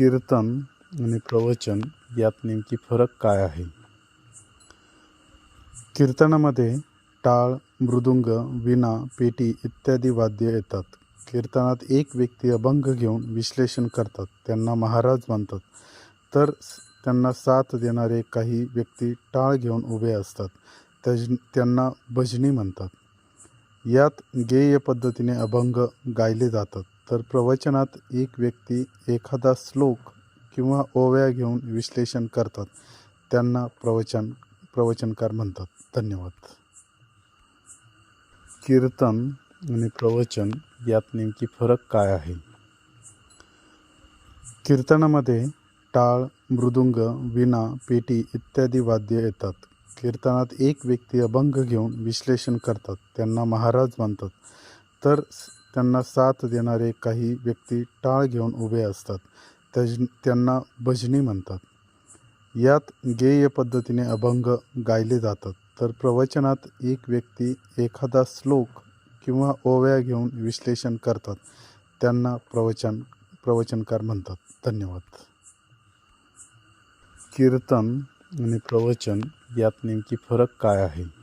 कीर्तन आणि प्रवचन यात नेमकी फरक काय आहे? कीर्तनामध्ये टाळ मृदुंग वीणा पेटी इत्यादी वाद्य येतात. कीर्तनात एक व्यक्ती अभंग घेऊन विश्लेषण करतात. त्यांना महाराज मानतात. तर त्यांना साथ देणारे काही व्यक्ती टाळ घेऊन उभे असतात. त्याज त्यांना भजनी म्हणतात. यात गेय पद्धतीने अभंग गायले जातात. तर प्रवचनात एक व्यक्ती एखादा श्लोक किंवा ओव्या घेऊन विश्लेषण करतात. त्यांना प्रवचन प्रवचनकार म्हणतात. धन्यवाद. कीर्तन आणि प्रवचन यात नेमकी फरक काय आहे? कीर्तनामध्ये टाळ मृदुंग वीणा पेटी इत्यादी वाद्य येतात. कीर्तनात एक व्यक्ती अभंग घेऊन विश्लेषण करतात. त्यांना महाराज म्हणतात. तर त्यांना साथ देणारे काही व्यक्ती टाळ घेऊन उभे असतात. त्याज त्यांना भजनी म्हणतात. यात गेय पद्धतीने अभंग गायले जातात. तर प्रवचनात एक व्यक्ती एखादा श्लोक किंवा ओव्या घेऊन विश्लेषण करतात. त्यांना प्रवचन प्रवचनकार म्हणतात. धन्यवाद. कीर्तन आणि प्रवचन यात नेमकी फरक काय आहे?